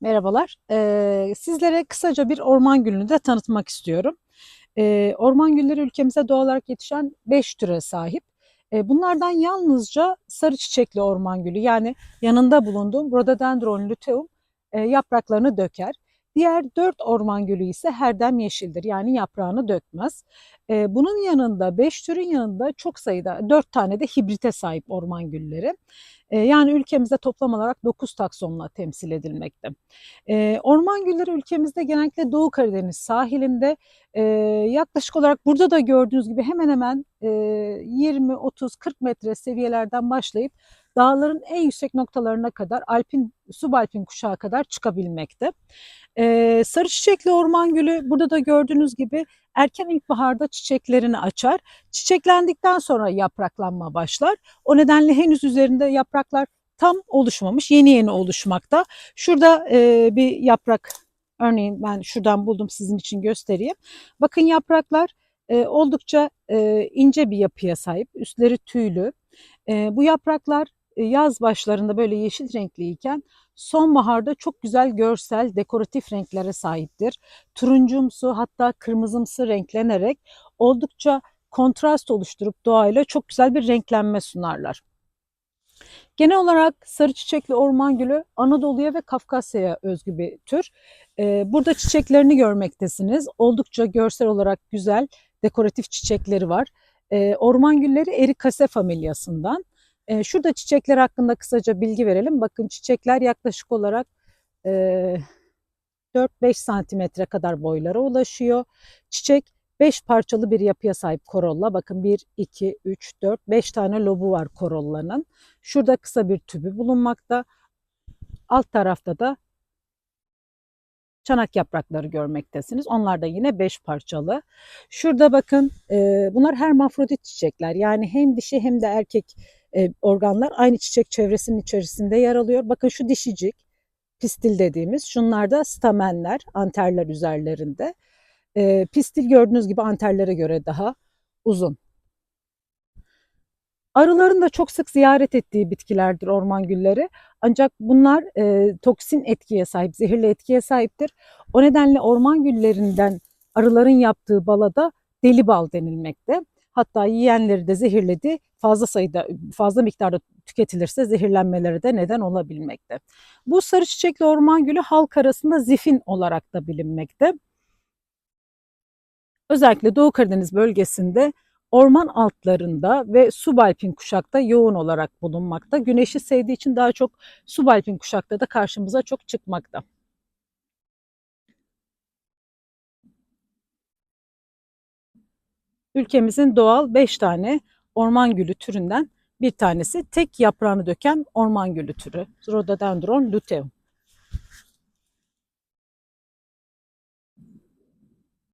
Merhabalar. Ee, sizlere kısaca bir orman gülünü de tanıtmak istiyorum. Ee, orman gülleri ülkemize doğal olarak yetişen 5 türe sahip. Ee, bunlardan yalnızca sarı çiçekli orman gülü yani yanında bulunduğum Rhododendron luteum e, yapraklarını döker. Diğer 4 orman gülü ise herdem yeşildir yani yaprağını dökmez. Ee, bunun yanında 5 türün yanında çok sayıda 4 tane de hibrite sahip orman gülleri. Ee, Yani ülkemizde toplam olarak 9 taksonla temsil edilmekte. Ee, Orman gülleri ülkemizde genellikle Doğu Karadeniz sahilinde e, yaklaşık olarak burada da gördüğünüz gibi hemen hemen e, 20, 30, 40 metre seviyelerden başlayıp dağların en yüksek noktalarına kadar alpin, subalpin kuşağı kadar çıkabilmekte. Ee, sarı çiçekli orman gülü burada da gördüğünüz gibi erken ilkbaharda çiçeklerini açar. Çiçeklendikten sonra yapraklanma başlar. O nedenle henüz üzerinde yapraklar tam oluşmamış, yeni yeni oluşmakta. Şurada e, bir yaprak, örneğin ben şuradan buldum sizin için göstereyim. Bakın yapraklar e, oldukça e, ince bir yapıya sahip, üstleri tüylü. E, bu yapraklar yaz başlarında böyle yeşil renkliyken sonbaharda çok güzel görsel, dekoratif renklere sahiptir. Turuncumsu hatta kırmızımsı renklenerek oldukça kontrast oluşturup doğayla çok güzel bir renklenme sunarlar. Genel olarak sarı çiçekli orman gülü Anadolu'ya ve Kafkasya'ya özgü bir tür. Ee, burada çiçeklerini görmektesiniz. Oldukça görsel olarak güzel, dekoratif çiçekleri var. Ee, orman gülleri Erikase familyasından. Ee, şurada çiçekler hakkında kısaca bilgi verelim. Bakın çiçekler yaklaşık olarak e, 4-5 santimetre kadar boylara ulaşıyor. Çiçek 5 parçalı bir yapıya sahip korolla. Bakın 1, 2, 3, 4, 5 tane lobu var korollanın. Şurada kısa bir tübü bulunmakta. Alt tarafta da çanak yaprakları görmektesiniz. Onlar da yine 5 parçalı. Şurada bakın e, bunlar hermafrodit çiçekler. Yani hem dişi hem de erkek e, organlar aynı çiçek çevresinin içerisinde yer alıyor. Bakın şu dişicik, pistil dediğimiz. Şunlar da stamenler, anterler üzerlerinde. E, pistil gördüğünüz gibi anterlere göre daha uzun. Arıların da çok sık ziyaret ettiği bitkilerdir orman gülleri. Ancak bunlar e, toksin etkiye sahip, zehirli etkiye sahiptir. O nedenle orman güllerinden arıların yaptığı bala da deli bal denilmekte. Hatta yiyenleri de zehirledi. Fazla sayıda, fazla miktarda tüketilirse zehirlenmeleri de neden olabilmekte. Bu sarı çiçekli orman gülü halk arasında zifin olarak da bilinmekte. Özellikle Doğu Karadeniz bölgesinde orman altlarında ve subalpin kuşakta yoğun olarak bulunmakta. Güneşi sevdiği için daha çok subalpin kuşakta da karşımıza çok çıkmakta. Ülkemizin doğal 5 tane orman gülü türünden bir tanesi tek yaprağını döken orman gülü türü. Rhododendron luteum.